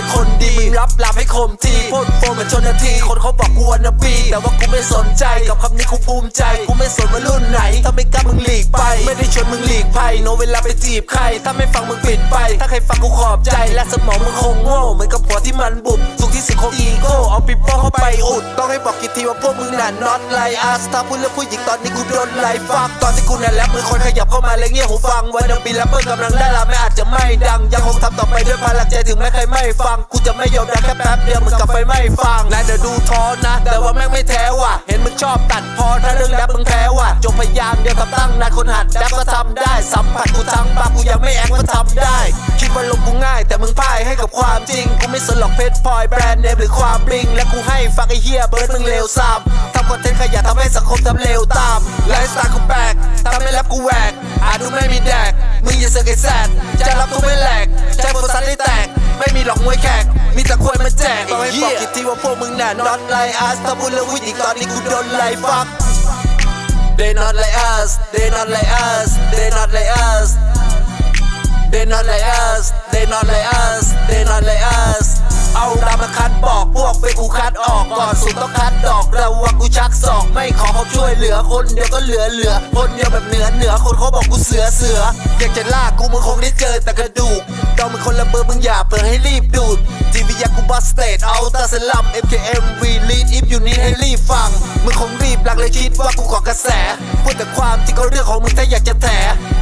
เป็นคนดีมึงรับหลับให้คมทีพูดโฟมเหมือนชนนาทีคนเขาบอกกูวันนบีแต่ว่ากูไม่สนใจกับคำนี้กูภูมิใจกูไม่สนว่ารุ่นไหนถ้าไม่กล้ามึงหลีกไป ไม่ได้ชวนมึงหลีกภัยโนเวลาไปจีบใคร ถ้าไม่ฟังมึงปิดไป ถ้าใครฟังกูขอบใจและสมองมึงคงโง่เหมือนกับหัวที่มันบุบ ที่สุดของอีโก้เอาปิปโป้เข้าไปอุด ต้องให้บอกกี่ทีว่าพวกมึงน่ะ not like us ถ้าพูดเรื่องผู้หญิงตอนนี้กูโดนไล่ฟักตอนที่กูนั่นแรปมือคนขยับเข้ามาเลยเงี่ยหูฟังวันเดบีแรปเปอร์กำลังได้ละไม่อาจจะไม่ดัง ยังคงทำต่อไปด้วยพลังใจถึงแม้ใครไม่ฟัง กูจะไม่ยอมแพ้แค่แป๊บเดียวมึงกลับไปไม่ฟังนายเดี๋ยวดูท้อนะ แต่ว่าแม่งไม่แท้ว่ะ เห็นมึงชอบตัดพอถ้าเรื่องแรปมึงแพ้ว่ะจงพยายามเดียวกับตั้งนานคนหัดแรปก็ทำได้สัมผัสกูทั้งปากกูยังไม่แอคก็ทำได้ ให้กับความจริง กูไม่สนหรอกเพชรพลอยแบรนด์เนมหรือความบลิง และกูให้ฟังไอ้เฮียเบิร์ดมึงเลวซ้ำทำคอนเทนต์ขยะทำให้สังคมทำเลวตามไลฟ์สไตล์กูแปลกทำให้แรปกูแหวกอาจดูไม่มีแดกมึงอย่าเสือกไอ้แซดจะรับทุกไม่แหลกใจโฟกัสได้แตก ไม่มีหรอกมวยแขก มีแต่ควยมาแจกต้องให้บอกกี่ทีว่าพวกมึงน่ะ not like us ถ้าพูดเรื่องผู้หญิงตอนนี้กูโดนไล่ฟัก They not like us, they not like us, they not like us. They not like us, they not like us, they not like us เอาดามาคัดบอกพวกไปกูคัดออกก่อนสุดต้องคัดดอกระวังกูชักศอกไม่ขอเขาช่วยเหลือคนเดียวก็เหลือเหลือ คนเดียวแบบเหนือเหนือคนเขาบอกกูเสือเสืออยากจะลากกูมึงคงได้เจอแต่กระดูกเรามึงคนละเบอร์มึงอย่าเปิดให้รีบดูดทีวียากูบัสเตดเอาตาสลัม MKM we lead if you need ให้รีบฟังมึงคง บหลักเลยคิดว่ากูเกาะกระแสพูดแต่ความจริงก็เรื่องของมึงถ้าอยากจะแถ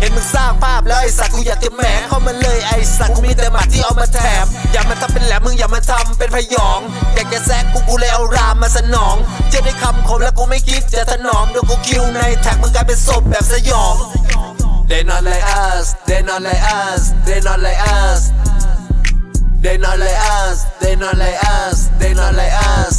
เห็นมึงสร้างภาพแล้วไอ้สัตว์กูอยากจะแหมเข้ามาเลยไอ้สัตว์กูมีแต่หมัดที่เอามาแถมอย่ามาทำเป็นแหลมมึงอย่ามาทำเป็นพยอง อยากจะแซกกูกูเลยเอารามมาสนอง จะได้คำคมแล้วกูไม่คิดจะถนอมเดี๋ยวกูคิวในแท็กมึงกลายเป็นศพแบบสยอง They not like us They not like us They not like us They not like us They not like us They not like us